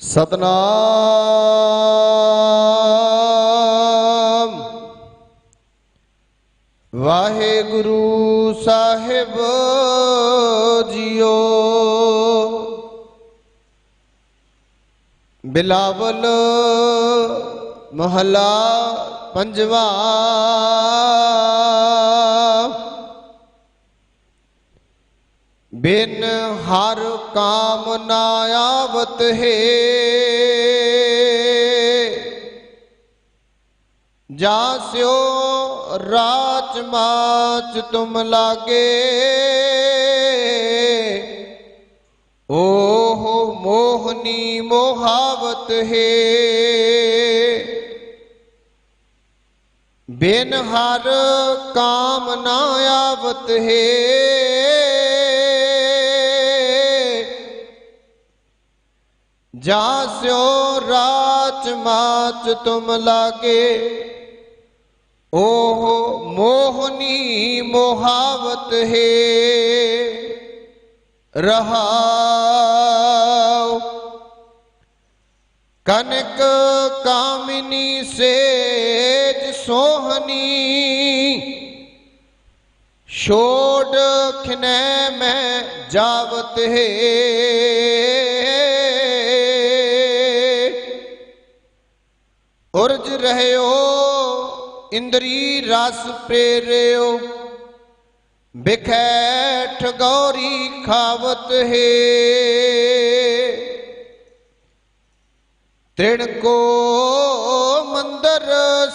ਸਤਨਾਮ। ਵਾਹਿਗੁਰੂ ਸਾਹਿਬ ਜੀਓ। ਬਿਲਾਵਲ ਮਹਲਾ ਪੰਜਵਾ। ਬਿਨ ਹਰ ਕਾਮ ਆਵਤ ਹੈ। ਜਾ ਸਿਓ ਰਾਚ ਮਾਚ ਤੁਮ ਲਾਗੇ। ਓਹ ਮੋਹਨੀ ਮੋਹਾਵਤ ਹੈ। ਬਿਨ ਹਰ ਕਾਮਨਾ ਆਵਤ ਹੈ। ਜਾ ਸਿਓ ਰਾਚ ਮਾਚ ਤੁਮ ਲਾਗੇ। ਓਹ ਮੋਹਨੀ ਮੋਹਾਵਤ ਹੈ। ਰਹਾਉ। ਕਨਕ ਕਾਮਿਨੀ ਸੇਜ ਸੋਹਨੀ ਛੋੜ ਖਿਨੈ ਮੈਂ ਜਾਵਤ ਹੈ। ਉਰਜ ਰਹਿਓ, ਇੰਦਰੀ ਰਸ ਪ੍ਰੇਰਿਓ। ਬਿਖੈ ਠਗੌਰੀ ਖਾਵਤ ਹੈ। ਤ੍ਰਿਣ ਕੋ ਮੰਦਰ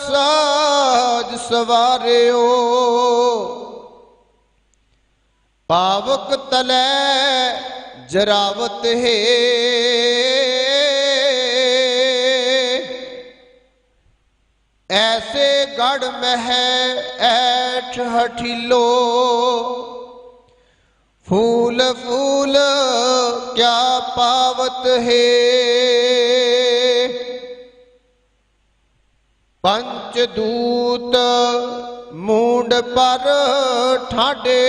ਸਾਜ ਸਵਾਰਿਓ। ਪਾਵਕ ਤਲੈ ਜਰਾਵਤ ਹੈ। ਗੜ ਮਹਿ ਐਠ ਹਠਿਲੋ। ਫੂਲ ਫੂਲ, ਕਿਆ ਪਾਵਤ ਹੈ? ਪੰਚ ਦੂਤ ਮੂੰਡ ਪਰ ਠਾਡੇ।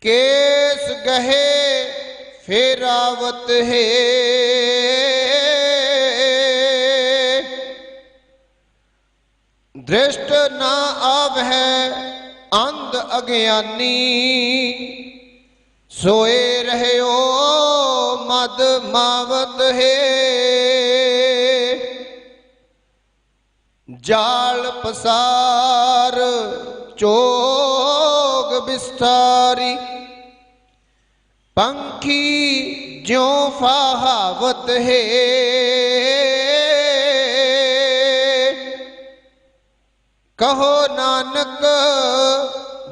ਕੇਸ ਗਹੇ ਫੇਰਾਵਤ ਹੈ। ਦ੍ਰਿਸ਼ਟ ਨਾ ਆਵਹਿ ਅੰਧ ਅਗਿਆਨੀ, ਸੋਏ ਰਹਿਓ ਮਦ ਮਾਵਤ ਹੈ। ਜਾਲ ਪਸਾਰ, ਚੋਗ ਬਿਸਤਾਰੀ ਪੰਖੀ ਜਿਉ ਫਾਹਾਵਤ ਹੈ। ਕਹੋ ਨਾਨਕ,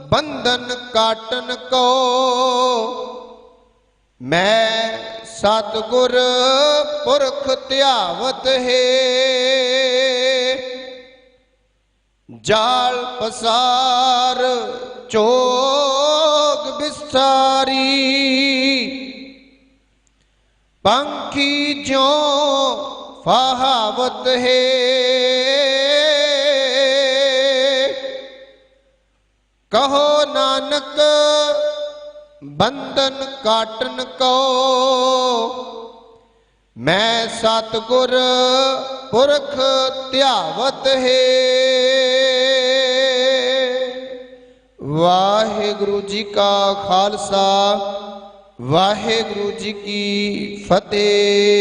ਬੰਧਨ ਕਾਟਨ ਕੋ। ਮੈਂ ਸਤਗੁਰ ਪੁਰਖ ਧਿਆਵਤ ਹੈ। ਜਾਲ ਪਸਾਰ, ਚੋਗ ਬਿਸਾਰੀ ਪੰਖੀ ਜਿਉ ਫਹਾਵਤ ਹੈ। ਕਹੋ ਨਾਨਕ, ਬੰਧਨ ਕਾਟਨ ਕੋ। ਮੈਂ ਸਤਗੁਰ ਪੁਰਖ ਧਿਆਵਤ ਹੈ। ਵਾਹਿਗੁਰੂ ਜੀ ਕਾ ਖਾਲਸਾ, ਵਾਹਿਗੁਰੂ ਜੀ ਕੀ ਫਤਿਹ।